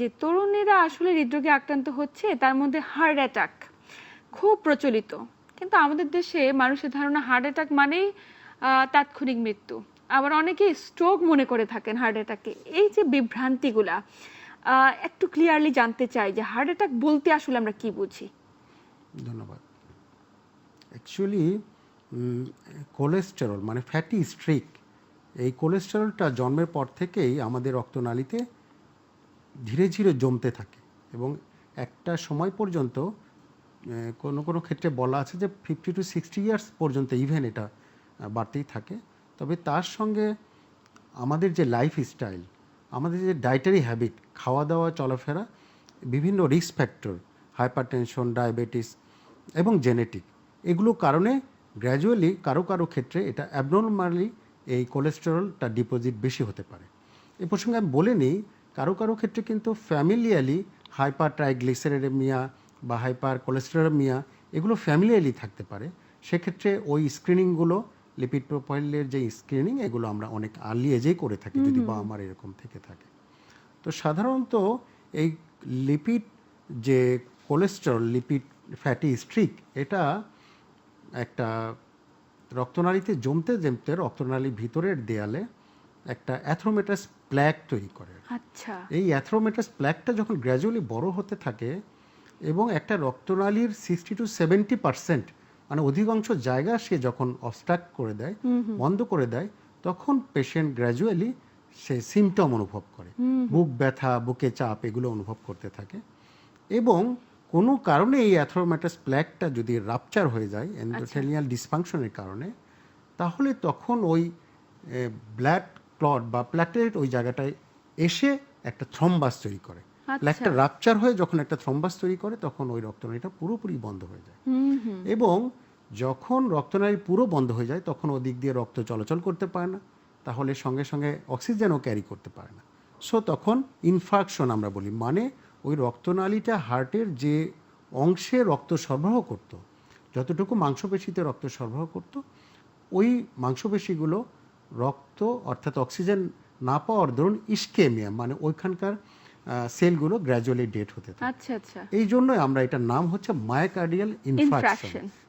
যে তরুণীরা আসলে হৃদরোগে আক্রান্ত হচ্ছে, তার মধ্যে হার্ট অ্যাটাক খুব প্রচলিত। কিন্তু আমাদের দেশে মানুষের ধারণা হার্ট অ্যাটাক মানেই তাৎক্ষণিক মৃত্যু। আবার অনেকেই স্ট্রোক মনে করে থাকেন হার্ট অ্যাটাকে এই যে বিভ্রান্তিগুলা একটু ক্লিয়ারলি জানতে চাই যে হার্ট অ্যাটাক বলতে আসলে আমরা কি বুঝি? ধন্যবাদ। অ্যাকচুয়ালি কোলেস্টেরল মানে ফ্যাটি স্ট্রিক এই কোলেস্টেরলটা জন্মের পর থেকেই আমাদের রক্তনালীতে ধীরে ধীরে জমতে থাকে এবং একটা সময় পর্যন্ত কোনো কোনো ক্ষেত্রে বলা আছে যে ফিফটি টু সিক্সটি ইয়ার্স পর্যন্ত ইভেন এটা বাড়তেই থাকে। তবে তার সঙ্গে আমাদের যে লাইফ স্টাইল আমাদের যে ডায়েটারি হ্যাবিট খাওয়া দাওয়া চলাফেরা, বিভিন্ন risk factor hypertension diabetes এবং জেনেটিক এগুলো কারণে গ্র্যাজুয়ালি কারও কারও ক্ষেত্রে এটা অ্যাবনর্মালি এই কোলেস্টেরলটা ডিপোজিট বেশি হতে পারে। এ প্রসঙ্গে আমি বলে নিই কারও কারও ক্ষেত্রে কিন্তু ফ্যামিলিয়ালি হাইপার ট্রাইগ্লিসারেমিয়া বা হাইপার কোলেস্টেরমিয়া এগুলো ফ্যামিলিয়ালি থাকতে পারে। সেক্ষেত্রে ওই স্ক্রিনিংগুলো লিপিড প্রোফাইলের যে স্ক্রিনিং এগুলো আমরা অনেক আর্লি এজেই করে থাকি যদি বা আমার এরকম থেকে থাকে। তো সাধারণত এই লিপিড যে কোলেস্টেরল লিপিড ফ্যাটি স্ট্রিক এটা একটা রক্তনালীতে জমতে জমতে রক্তনালীর ভিতরের দেয়ালে একটা অ্যাথ্রোমেটাস প্ল্যাক তৈরি করে আচ্ছা। এই অ্যাথ্রোমেটাস প্ল্যাকটা যখন গ্র্যাজুয়ালি বড় হতে থাকে এবং একটা রক্তনালীর সিক্সটি টু সেভেন্টি পার্সেন্ট মানে অধিকাংশ জায়গা সে যখন অবস্ট্রাক্ট করে দেয় বন্ধ করে দেয় তখন পেশেন্ট গ্র্যাজুয়ালি সে সিমটম অনুভব করে। বুক ব্যথা বুকে চাপ এগুলো অনুভব করতে থাকে এবং কোনো কারণে এই অ্যাথ্রোমেটাস প্ল্যাকটা যদি রাপচার হয়ে যায় এন্ডোথেলিয়াল ডিসফাংশনের কারণে তাহলে তখন ওই ব্লাড ক্লট বা প্ল্যাটেলেট ওই জায়গাটায় এসে একটা থ্রম্বাস তৈরি করে। প্ল্যাকটা রাপচার হয়ে যখন একটা থ্রম্বাস তৈরি করে তখন ওই রক্তনালীটা পুরোপুরি বন্ধ হয়ে যায়। এবং যখন রক্তনালী পুরো বন্ধ হয়ে যায় তখন ওদিক দিয়ে রক্ত চলাচল করতে পারে না তাহলে সঙ্গে সঙ্গে অক্সিজেনও ক্যারি করতে পারে না। সো তখন ইনফ্রাকশন আমরা বলি মানে ওই রক্তনালীটা হার্টের যে অংশে রক্ত সরবরাহ করত যতটুকু মাংসপেশিতে রক্ত সরবরাহ করত ওই মাংসপেশিগুলো রক্ত অর্থাৎ অক্সিজেন না পাওয়ার ধরুন ইস্কেমিয়া মানে ওইখানকার সেলগুলো গ্র্যাজুয়ালি ডেট হতে থাকে। আচ্ছা আচ্ছা। এই জন্যই আমরা এটার নাম হচ্ছে মায়োকার্ডিয়াল ইনফ্রাকশন